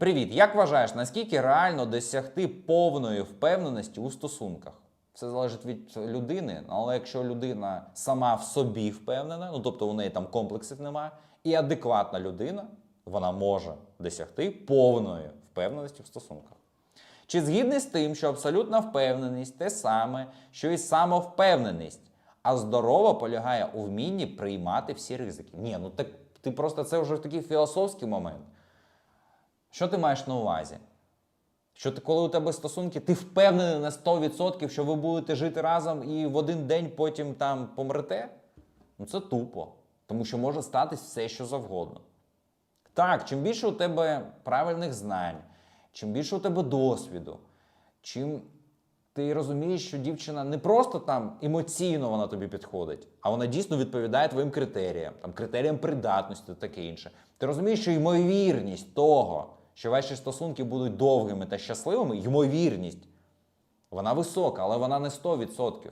Привіт! Як вважаєш, наскільки реально досягти повної впевненості у стосунках? Все залежить від людини, але якщо людина сама в собі впевнена, ну тобто у неї там комплексів немає, і адекватна людина, вона може досягти повної впевненості в стосунках. Чи згідний з тим, що абсолютна впевненість те саме, що і самовпевненість, а здорова полягає у вмінні приймати всі ризики? Ні, ну так ти просто це вже такий філософський момент. Що ти маєш на увазі? Що ти, коли у тебе стосунки, ти впевнений на 100%, що ви будете жити разом і в один день потім там помрете? Ну це тупо. Тому що може статись все, що завгодно. Так, чим більше у тебе правильних знань, чим більше у тебе досвіду, чим ти розумієш, що дівчина не просто там емоційно вона тобі підходить, а вона дійсно відповідає твоїм критеріям, там, критеріям придатності та таке інше. Ти розумієш, що ймовірність того, що ваші стосунки будуть довгими та щасливими, ймовірність, вона висока, але вона не 100%.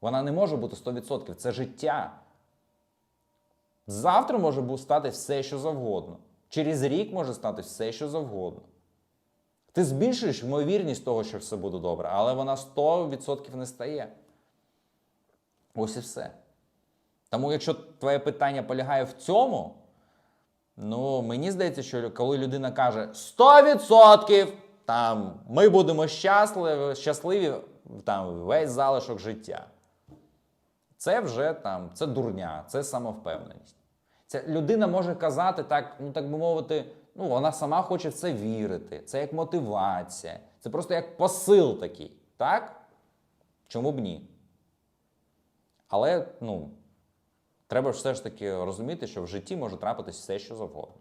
Вона не може бути 100%. Це життя. Завтра може стати все, що завгодно. Через рік може стати все, що завгодно. Ти збільшуєш ймовірність того, що все буде добре, але вона 100% не стає. Ось і все. Тому, якщо твоє питання полягає в цьому, ну мені здається, що коли людина каже 100%, там, ми будемо щасливі, щасливі там, весь залишок життя. Це вже там, це дурня, це самовпевненість. Ця людина може казати так, ну так би мовити, ну вона сама хоче в це вірити. Це як мотивація, це просто як посил такий, так? Чому б ні? Але ну, треба все ж таки розуміти, що в житті може трапитись все, що завгодно.